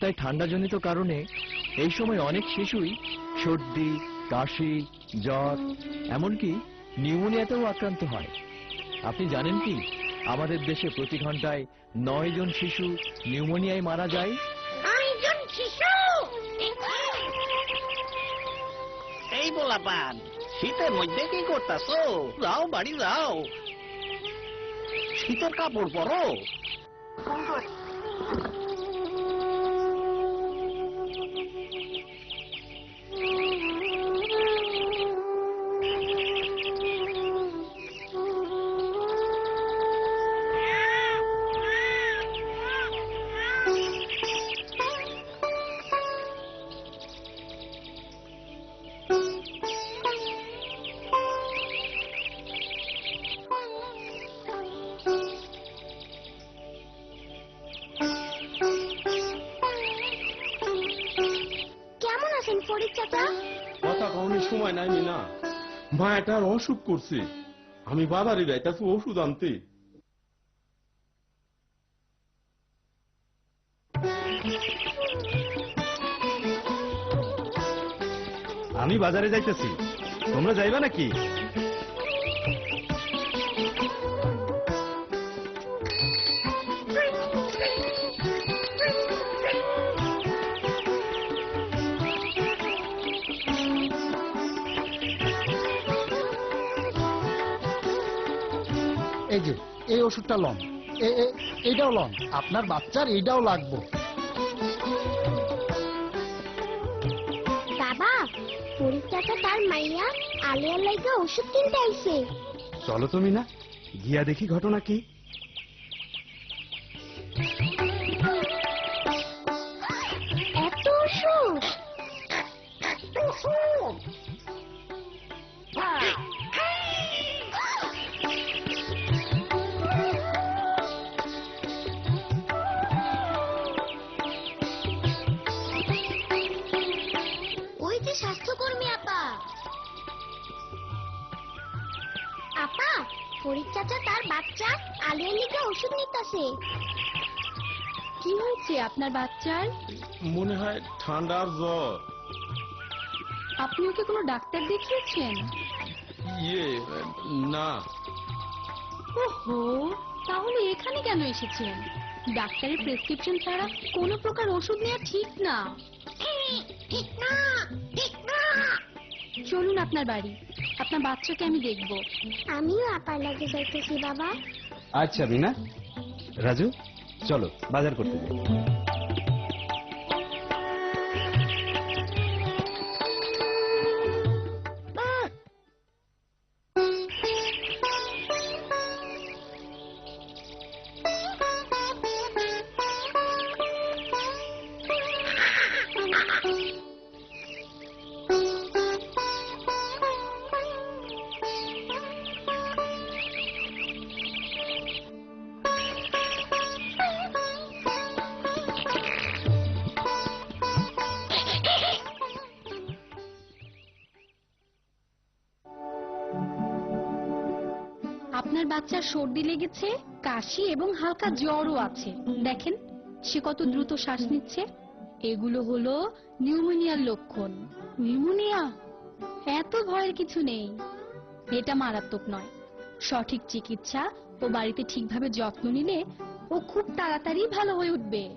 তাই ঠান্ডাজনিত কারণে এই সময় অনেক শিশুই সর্দি কাশি জ্বর এমনকি নিউমোনিয়াতেও আক্রান্ত হয়। আপনি জানেন কি? আমাদের দেশে প্রতি ঘন্টায় নয় জন শিশু নিউমোনিয়ায় মারা যায়। এই বলাপান শীতের মধ্যে কি করতাছো? যাও বাড়ি যাও। শীতের কাপড় পরো। কথা কখনই সময় নাই না মায়াটার অসুখ করছে। আমি বাজারে যাইতাছি ওষুধ আনতে। আমি বাজারে যাইতেছি। তোমরা যাইবা নাকি? এই যে এই ওষুধটা লন। এইটাও লন। আপনার বাচ্চার এইটাও লাগবো। বাবা ফরিদ তার মাইয়া আলিয়ার লাইগা ওষুধ কিনতে আইছে। চলো তুমি না গিয়া দেখি ঘটনা কি। বাচ্চা আলিয়ার লিগে ওষুধ নিতেছে কি হয়েছে আপনার বাচ্চার? মনে হয় ঠান্ডার জ্বর। আপনি ওকে কোনো ডাক্তার দেখিয়েছেন? ইয়ে না। ওহো তাহলে এখানে কেন এসেছেন? ডাক্তারের প্রেসক্রিপশন ছাড়া কোনো প্রকার ওষুধ নেওয়া ঠিক না ঠিক না ঠিক না। চলুন আপনার বাড়ি। আপনার বাচ্চাকে আমি দেখব। আমিও আপার লাগে যাইতেছি বাবা। আচ্ছা বিনা রাজু চলো বাজার করতে যাই। বাচ্চার সর্দি লেগেছে, কাশি এবং হালকা জ্বরও আছে। দেখেন, সে কত দ্রুত শ্বাস নিচ্ছে। এগুলো হলো নিউমোনিয়ার লক্ষণ। নিউমোনিয়া? এত ভয়ের কিছু নেই। এটা মারাত্মক নয়। সঠিক চিকিৎসা ও বাড়িতে ঠিকভাবে যত্ন নিলে ও খুব তাড়াতাড়ি ভালো হয়ে উঠবে।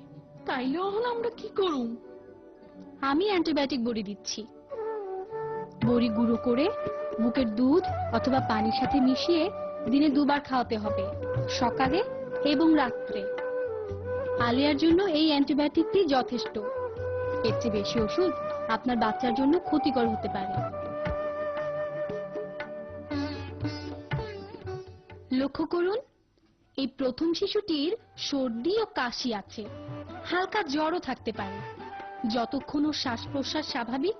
তাইলে এখন আমরা কি করুম আমি অ্যান্টিবায়োটিক বড়ি দিচ্ছি। বড়ি গুঁড়ো করে বুকের দুধ অথবা পানির সাথে মিশিয়ে দিনে দুবার খাওয়াতে হবে, সকালে এবং রাত্রে। আলিয়ার জন্য এই অ্যান্টিবায়োটিকটি যথেষ্ট। এর চেয়ে বেশি ওষুধ আপনার বাচ্চার জন্য ক্ষতিকর হতে পারে। লক্ষ্য করুন, এই প্রথম শিশুটির সর্দি ও কাশি আছে। হালকা জ্বরও থাকতে পারে। যতক্ষণ ও শ্বাস প্রশ্বাস স্বাভাবিক,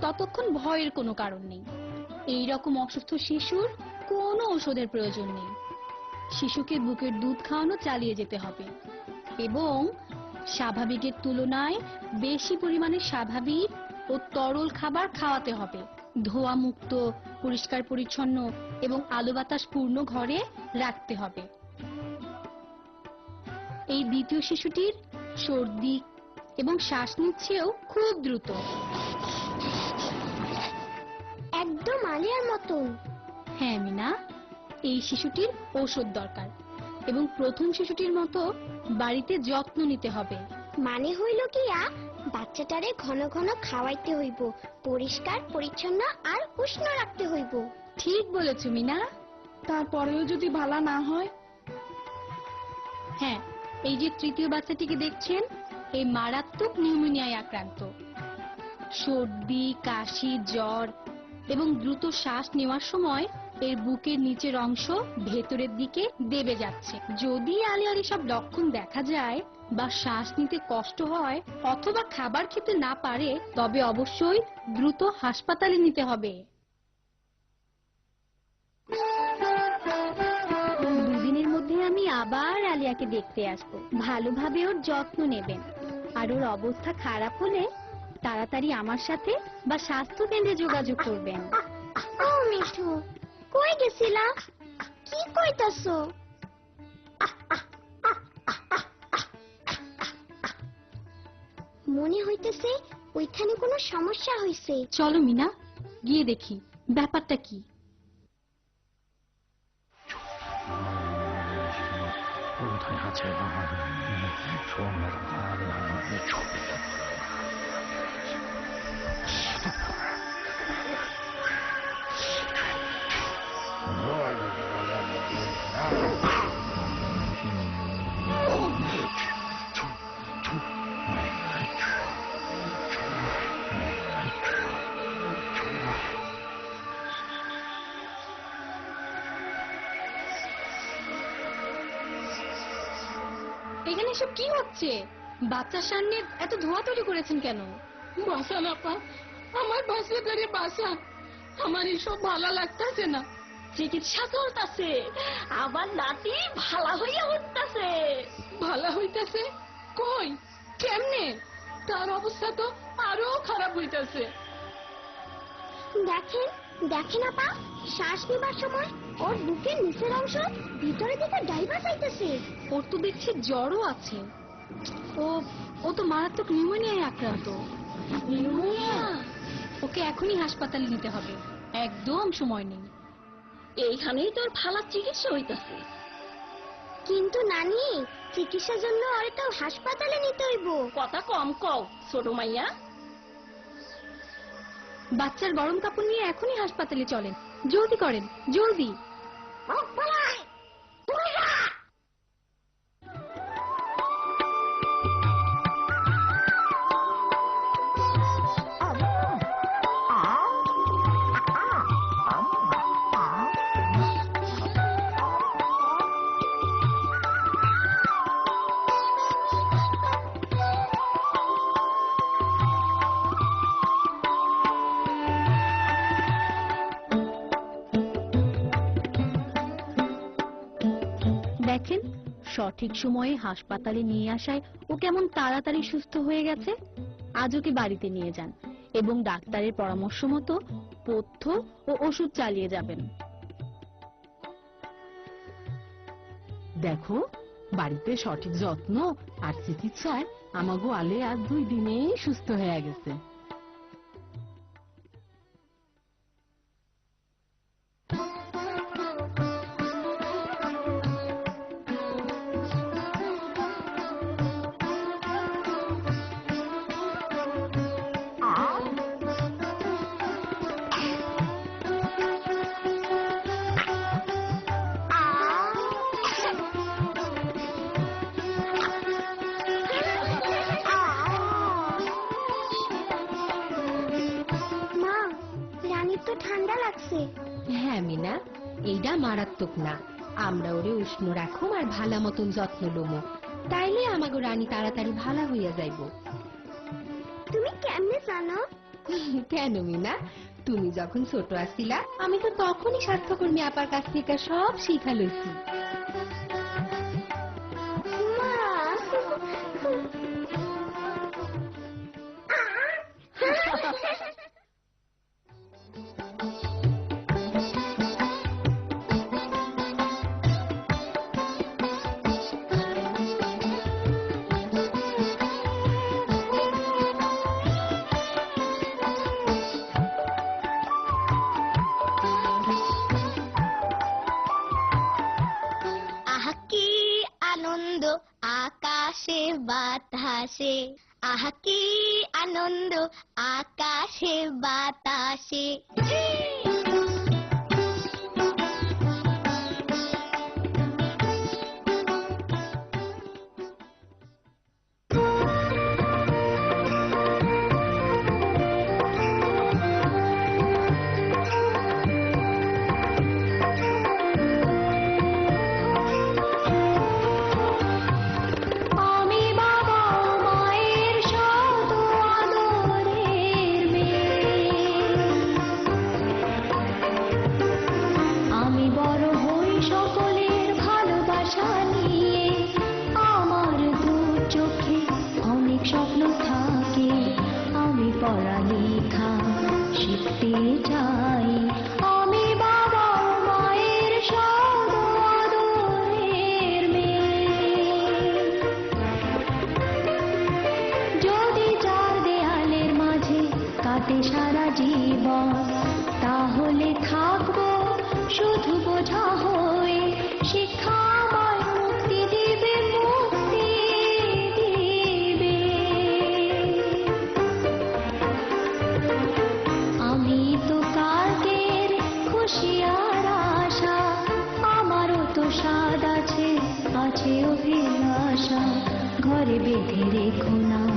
ততক্ষণ ভয়ের কোনো কারণ নেই। এই রকম অসুস্থ শিশুর কোনো ওষুধের প্রয়োজন নেই। শিশুকে বুকের দুধ খাওয়ানো চালিয়ে যেতে হবে। এবং স্বাভাবিকের তুলনায় বেশি পরিমাণে স্বাভাবিক ও তরল খাবার খাওয়াতে হবে। ধোয়া মুক্ত পরিষ্কার পরিচ্ছন্ন এবং আলো বাতাস পূর্ণ ঘরে রাখতে হবে। এই দ্বিতীয় শিশুটির সর্দি এবং শ্বাস নিচ্ছেও খুব দ্রুত। একদম আলিয়ার মতন। হ্যাঁ মিনা। এই শিশুটির ঔষধ দরকার এবং প্রথম শিশুটির মতো বাড়িতে যত্ন নিতে হবে। মানে হইল কি আ? বাচ্চাটারে ঘন ঘন খাওয়াইতে হইব পরিষ্কার পরিচ্ছন্ন আর উষ্ণ রাখতে হইব। ঠিক বলেছ মিনা। তারপরেও যদি ভালো না হয়? হ্যাঁ এই যে তৃতীয় বাচ্চাটিকে দেখছেন এই মারাত্মক নিউমোনিয়ায় আক্রান্ত। সর্দি কাশি জ্বর এবং দ্রুত শ্বাস নেওয়ার সময় এর বুকের নিচের অংশ ভেতরের দিকে দেবে যাচ্ছে। যদি আলিয়ার এসব লক্ষণ দেখা যায় বা শ্বাস নিতে কষ্ট হয় অথবা খাবার খেতে না পারে, তবে অবশ্যই দ্রুত হাসপাতালে নিতে হবে। দুদিনের মধ্যে আমি আবার আলিয়াকে দেখতে আসব। ভালোভাবে ওর যত্ন নেবেন। আর ওর অবস্থা খারাপ হলে তাড়াতাড়ি আমার সাথে বা স্বাস্থ্য কেন্দ্রে যোগাযোগ করবেন। মিঠু। কই গেছিলা? কি কইতাছো? মনে হইতেছে ওইখানে কোনো সমস্যা হইছে। চলো মিনা গিয়ে দেখি ব্যাপারটা কি? এখানে এসব কি হচ্ছে? বাচ্চার সামনে এত ধোঁয়া তৈরি করেছেন কেন? বাসা না পা। আমার বাসা ধরে বাসা আমার এসব ভালো লাগতাছে না। চিকিৎসা চলতাছে। আমার নাতি ভালা হইয়া উঠতাছে। ভালা হইতাছে? কই? কেমনে? তার অবস্থা তো আরও খারাপ হইতাছে। দেখেন দেখেন আপা। শ্বাস নেবার সময় ওর বুকের নিচের অংশ ভিতরে দিকে ডাইভার যাইতেছে ওর তো দেখছি জ্বরও আছে। ও ও তো মারাত্মক নিউমোনিয়ায় আক্রান্ত। নিউমোনিয়া ওকে এখনই হাসপাতালে নিতে হবে। একদম সময় নেই। এইখানেই তোর ভালা চিকিৎসা হইতাছে। কিন্তু নানি চিকিৎসার জন্য তো হাসপাতালে নিতে হইব। কথা কম কও ছোট মাইয়া। বাচ্চার গরম কাপড় নিয়ে এখনই হাসপাতালে চলেন। জলদি করেন জলদি। সঠিক সময়ে হাসপাতালে নিয়ে আসায় ও কেমন তাড়াতাড়ি সুস্থ হয়ে গেছে? আজ ওকে বাড়িতে নিয়ে যান এবং ডাক্তারের পরামর্শ মতো পথ্য ও ওষুধ চালিয়ে যাবেন। দেখো, বাড়িতে সঠিক যত্ন আর চিকিৎসায় আমাগো আলে আজ দুই দিনেই সুস্থ হয়ে গেছে। মিনা এইটা মারাত্মক না। আমরা ওরে উষ্ণ রাখুম আর ভালা মতন যত্ন লমো। তাইলে আমাগো রানী তাড়াতাড়ি ভালা হইয়া যাইব। তুমি কেমনে জানো? কেন মিনা? তুমি যখন ছোট আসছিলা আমি তো তখনই স্বাস্থ্যকর্মী আপার কাছ থেকে সব শিখা লইছি। বাতাসে আহা কি আনন্দ আকাশে বাতাসে। ঘরে বেঁধে রেখো না